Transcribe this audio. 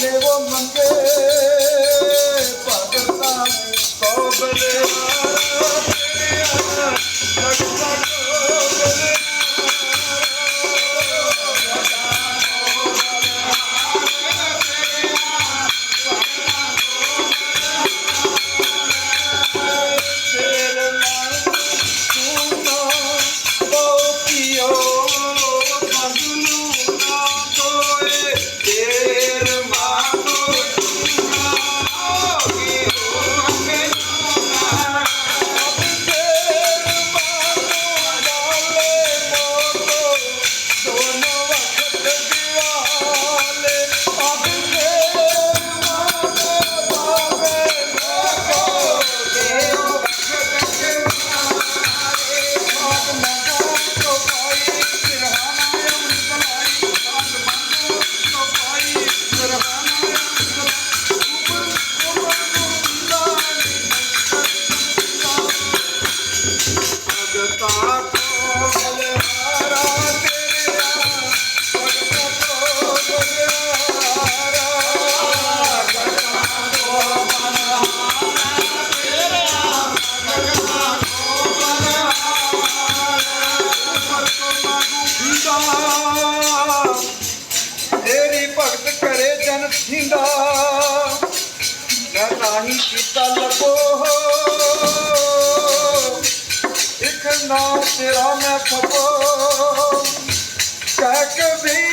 给我们给 ਨਹੀਂ ਕੀਤਾ ਲੱਗੋ ਇੱਕ ਨਾਮ ਤੇਰਾ ਮੈਂ ਫਪੋ ਕਹਿ ਕਬੀਰ ਮਨ